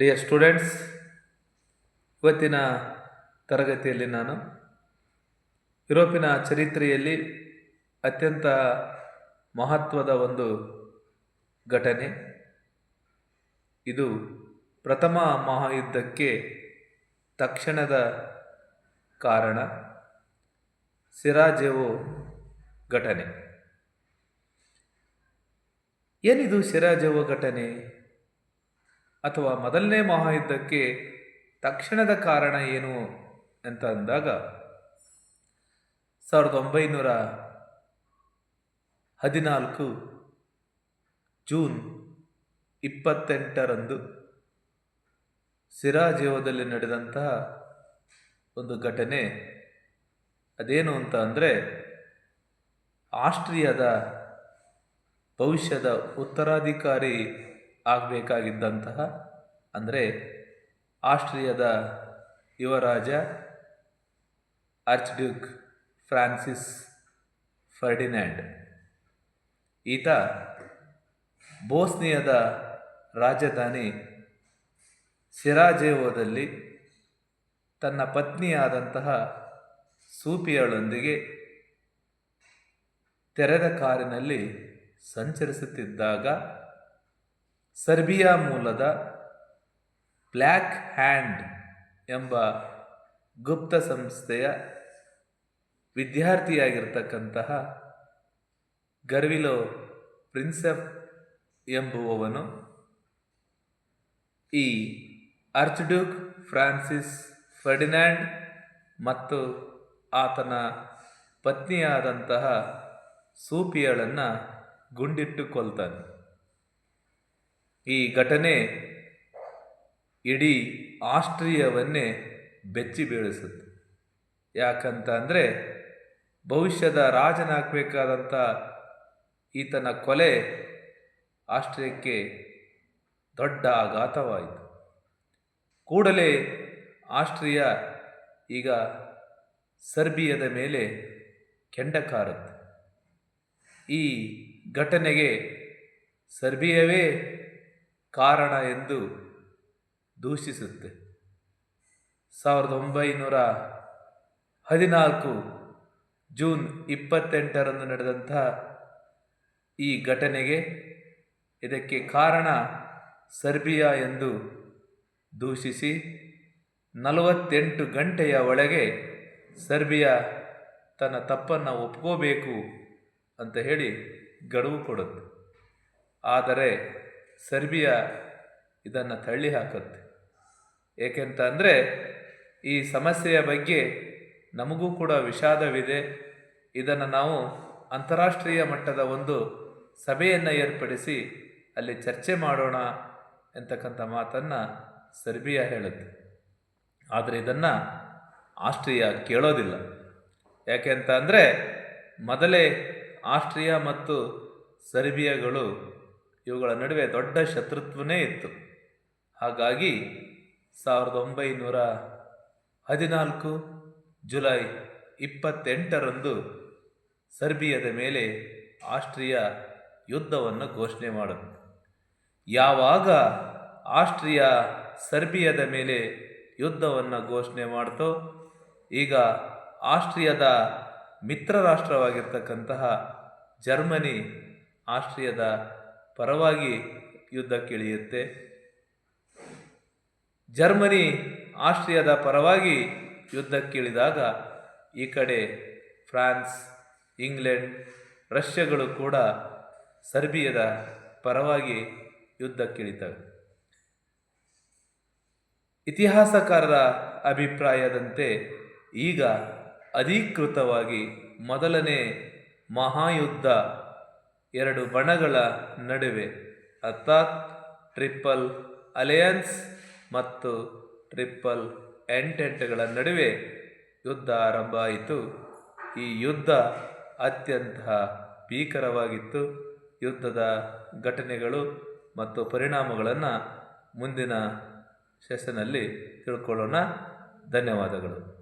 Dear students ಇವತ್ತಿನ ತರಗತಿಯಲ್ಲಿ ನಾನು ಯುರೋಪಿನ ಚರಿತ್ರೆಯಲ್ಲಿ ಅತ್ಯಂತ ಮಹತ್ವದ ಒಂದು ಘಟನೆ. ಇದು ಪ್ರಥಮ ಮಹಾಯುದ್ಧಕ್ಕೆ ತಕ್ಷಣದ ಕಾರಣ ಸಿರಾಜೆವೋ ಘಟನೆ. ಏನಿದು ಸಿರಾಜೆವೋ ಘಟನೆ? ಅಥವಾ ಮೊದಲನೇ ಮಹಾಯುದ್ಧಕ್ಕೆ ತಕ್ಷಣದ ಕಾರಣ ಏನು ಅಂತ ಅಂದಾಗ, ಸಾವಿರದ ಒಂಬೈನೂರ ಹದಿನಾಲ್ಕು ಜೂನ್ ಇಪ್ಪತ್ತೆಂಟರಂದು ಸಿರಾಜೇವದಲ್ಲಿ ನಡೆದಂತಹ ಒಂದು ಘಟನೆ. ಅದೇನು ಅಂತ ಅಂದರೆ, ಆಸ್ಟ್ರಿಯಾದ ಭವಿಷ್ಯದ ಉತ್ತರಾಧಿಕಾರಿ ಆಗಬೇಕಾಗಿದ್ದಂತಹ, ಅಂದರೆ ಆಸ್ಟ್ರಿಯಾದ ಯುವರಾಜ ಆರ್ಚ್ ಡ್ಯೂಕ್ ಫ್ರಾನ್ಸಿಸ್ ಫರ್ಡಿನ್ಯಾಂಡ್ ಈತ ಬೋಸ್ನಿಯಾದ ರಾಜಧಾನಿ ಸಿರಾಜೇವೋದಲ್ಲಿ ತನ್ನ ಪತ್ನಿಯಾದಂತಹ ಸೂಪಿಯಳೊಂದಿಗೆ ತೆರೆದ ಕಾರಿನಲ್ಲಿ ಸಂಚರಿಸುತ್ತಿದ್ದಾಗ ಸರ್ಬಿಯಾ ಮೂಲದ ಬ್ಲ್ಯಾಕ್ ಹ್ಯಾಂಡ್ ಎಂಬ ಗುಪ್ತ ಸಂಸ್ಥೆಯ ವಿದ್ಯಾರ್ಥಿಯಾಗಿರ್ತಕ್ಕಂತಹ ಗರ್ವಿಲೋ ಪ್ರಿನ್ಸೆಪ್ ಎಂಬುವವನು ಈ ಅರ್ಚ್ಡ್ಯೂಕ್ ಫ್ರಾನ್ಸಿಸ್ ಫರ್ಡಿನ್ಯಾಂಡ್ ಮತ್ತು ಆತನ ಪತ್ನಿಯಾದಂತಹ ಸೂಪಿಯಳನ್ನು ಗುಂಡಿಟ್ಟು ಕೊಲ್ತಾನೆ ಈ ಘಟನೆ ಇಡೀ ಆಸ್ಟ್ರಿಯವನ್ನೇ ಬೆಚ್ಚಿ ಬೀಳಿಸುತ್ತೆ. ಯಾಕಂತ ಅಂದರೆ ಭವಿಷ್ಯದ ರಾಜನಾಗಬೇಕಾದಂಥ ಈತನ ಕೊಲೆ ಆಸ್ಟ್ರಿಯಕ್ಕೆ ದೊಡ್ಡ ಆಘಾತವಾಯಿತು. ಕೂಡಲೇ ಆಸ್ಟ್ರಿಯಾ ಈಗ ಸರ್ಬಿಯದ ಮೇಲೆ ಕೆಂಡ ಕಾರುತ್ತೆ. ಈ ಘಟನೆಗೆ ಸರ್ಬಿಯವೇ ಕಾರಣ ಎಂದು ದೂಷಿಸುತ್ತೆ. ಸಾವಿರದ ಒಂಬೈನೂರ ಹದಿನಾಲ್ಕು ಜೂನ್ ಇಪ್ಪತ್ತೆಂಟರಂದು ನಡೆದಂಥ ಈ ಘಟನೆಗೆ ಇದಕ್ಕೆ ಕಾರಣ ಸರ್ಬಿಯಾ ಎಂದು ದೂಷಿಸಿ ನಲವತ್ತೆಂಟು ಗಂಟೆಯ ಒಳಗೆ ಸರ್ಬಿಯಾ ತನ್ನ ತಪ್ಪನ್ನು ಒಪ್ಕೋಬೇಕು ಅಂತ ಹೇಳಿ ಗಡುವು ಕೊಡುತ್ತೆ. ಆದರೆ ಸರ್ಬಿಯಾ ಇದನ್ನು ತಳ್ಳಿ ಹಾಕುತ್ತೆ. ಏಕೆಂತ ಅಂದರೆ, ಈ ಸಮಸ್ಯೆಯ ಬಗ್ಗೆ ನಮಗೂ ಕೂಡ ವಿಷಾದವಿದೆ. ಇದನ್ನು ನಾವು ಅಂತಾರಾಷ್ಟ್ರೀಯ ಮಟ್ಟದ ಒಂದು ಸಭೆಯನ್ನು ಏರ್ಪಡಿಸಿ ಅಲ್ಲಿ ಚರ್ಚೆ ಮಾಡೋಣ ಎಂತಕ್ಕಂಥ ಮಾತನ್ನು ಸರ್ಬಿಯಾ ಹೇಳುತ್ತೆ. ಆದರೆ ಇದನ್ನು ಆಸ್ಟ್ರಿಯಾ ಕೇಳೋದಿಲ್ಲ. ಯಾಕೆ ಅಂತ ಅಂದರೆ, ಮೊದಲೇ ಆಸ್ಟ್ರಿಯಾ ಮತ್ತು ಸರ್ಬಿಯಾಗಳು ಇವುಗಳ ನಡುವೆ ದೊಡ್ಡ ಶತ್ರುತ್ವನೇ ಇತ್ತು. ಹಾಗಾಗಿ ಸಾವಿರದ ಒಂಬೈನೂರ ಹದಿನಾಲ್ಕು ಜುಲೈ ಇಪ್ಪತ್ತೆಂಟರಂದು ಸರ್ಬಿಯದ ಮೇಲೆ ಆಸ್ಟ್ರಿಯಾ ಯುದ್ಧವನ್ನು ಘೋಷಣೆ ಮಾಡಿತು. ಯಾವಾಗ ಆಸ್ಟ್ರಿಯಾ ಸರ್ಬಿಯದ ಮೇಲೆ ಯುದ್ಧವನ್ನು ಘೋಷಣೆ ಮಾಡ್ತೋ, ಈಗ ಆಸ್ಟ್ರಿಯಾದ ಮಿತ್ರ ರಾಷ್ಟ್ರವಾಗಿರ್ತಕ್ಕಂತಹ ಜರ್ಮನಿ ಆಸ್ಟ್ರಿಯಾದ ಪರವಾಗಿ ಯುದ್ಧಕ್ಕಿಳಿಯುತ್ತೆ ಜರ್ಮನಿ ಆಸ್ಟ್ರಿಯಾದ ಪರವಾಗಿ ಯುದ್ಧಕ್ಕಿಳಿದಾಗ ಈ ಕಡೆ ಫ್ರಾನ್ಸ್, ಇಂಗ್ಲೆಂಡ್, ರಷ್ಯಾಗಳು ಕೂಡ ಸರ್ಬಿಯಾದ ಪರವಾಗಿ ಯುದ್ಧಕ್ಕಿಳಿತವೆ ಇತಿಹಾಸಕಾರರ ಅಭಿಪ್ರಾಯದಂತೆ ಈಗ ಅಧಿಕೃತವಾಗಿ ಮೊದಲನೇ ಮಹಾಯುದ್ಧ ಎರಡು ಬಣಗಳ ನಡುವೆ. ಅರ್ಥಾತ್ ಟ್ರಿಪಲ್ ಅಲಯನ್ಸ್ ಮತ್ತು ಟ್ರಿಪಲ್ ಎಂಟೆಂಟ್ಗಳ ನಡುವೆ ಯುದ್ಧ ಆರಂಭ ಆಯಿತು. ಈ ಯುದ್ಧ ಅತ್ಯಂತ ಭೀಕರವಾಗಿತ್ತು. ಯುದ್ಧದ ಘಟನೆಗಳು ಮತ್ತು ಪರಿಣಾಮಗಳನ್ನು ಮುಂದಿನ ಸೆಷನಲ್ಲಿ ತಿಳ್ಕೊಳ್ಳೋಣ. ಧನ್ಯವಾದಗಳು.